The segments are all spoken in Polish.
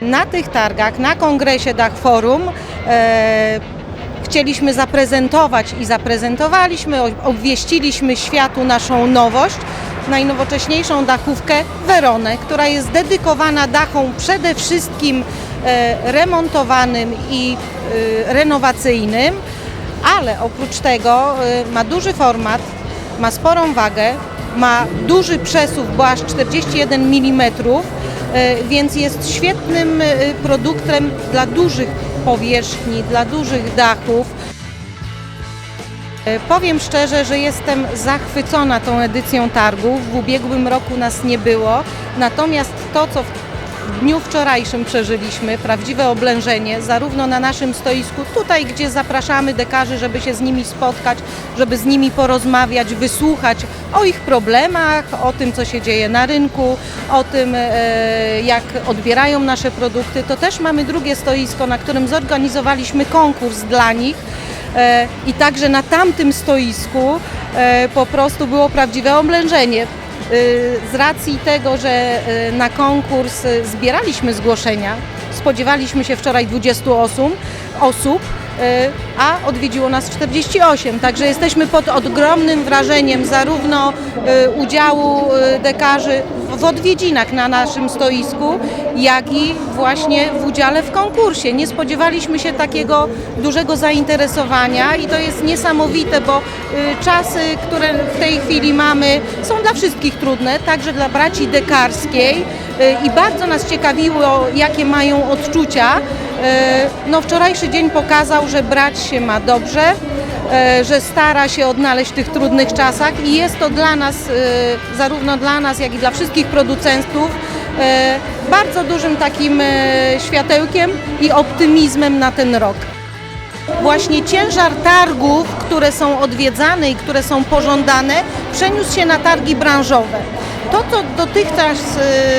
Na tych targach, na kongresie Dach Forum e, chcieliśmy zaprezentować i zaprezentowaliśmy, obwieściliśmy światu naszą nowość, najnowocześniejszą dachówkę Weronę, która jest dedykowana dachom przede wszystkim e, remontowanym i e, renowacyjnym, ale oprócz tego e, ma duży format, ma sporą wagę, ma duży przesuw, bo aż 41 mm, więc jest świetnym e, produktem dla dużych powierzchni, dla dużych dachów. E, Powiem szczerze, że jestem zachwycona tą edycją targów. W ubiegłym roku nas nie było, natomiast to, co w dniu wczorajszym przeżyliśmy, prawdziwe oblężenie, zarówno na naszym stoisku, tutaj gdzie zapraszamy dekarzy, żeby się z nimi spotkać, żeby z nimi porozmawiać, wysłuchać o ich problemach, o tym, co się dzieje na rynku, o tym, e, jak odbierają nasze produkty, to też mamy drugie stoisko, na którym zorganizowaliśmy konkurs dla nich. E, I także na tamtym stoisku e, po prostu było prawdziwe oblężenie. E, Z racji tego, że e, na konkurs e, zbieraliśmy zgłoszenia, spodziewaliśmy się wczoraj 20 osób, osób a odwiedziło nas 48. Także jesteśmy pod ogromnym wrażeniem zarówno e, udziału e, dekarzy w odwiedzinach na naszym stoisku, jak i właśnie w udziale w konkursie. Nie spodziewaliśmy się takiego dużego zainteresowania i to jest niesamowite, bo y, czasy, które w tej chwili mamy, są dla wszystkich trudne, także dla braci dekarskiej y, i bardzo nas ciekawiło, jakie mają odczucia. Y, No, wczorajszy dzień pokazał, że brać się ma dobrze, e, że stara się odnaleźć w tych trudnych czasach i jest to dla nas, e, zarówno dla nas, jak i dla wszystkich producentów, e, bardzo dużym takim e, światełkiem i optymizmem na ten rok. Właśnie ciężar targów, które są odwiedzane i które są pożądane, przeniósł się na targi branżowe. To, co dotychczas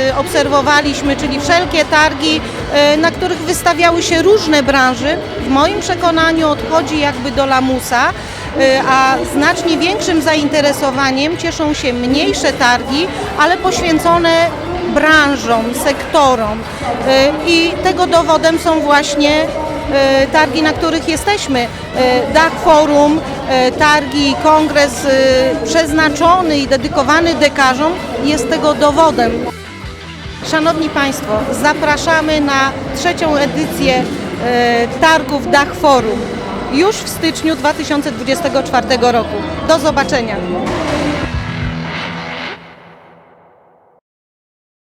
e, obserwowaliśmy, czyli wszelkie targi, e, na których wystawiały się różne branże, w moim przekonaniu odchodzi jakby do lamusa, e, a znacznie większym zainteresowaniem cieszą się mniejsze targi, ale poświęcone branżom, sektorom. E, I tego dowodem są właśnie e, targi, na których jesteśmy. E, Dach Forum, e, targi, kongres e, przeznaczony i dedykowany dekarzom jest tego dowodem. Szanowni Państwo, zapraszamy na trzecią edycję e, targów Dach Forum już w styczniu 2024 roku. Do zobaczenia.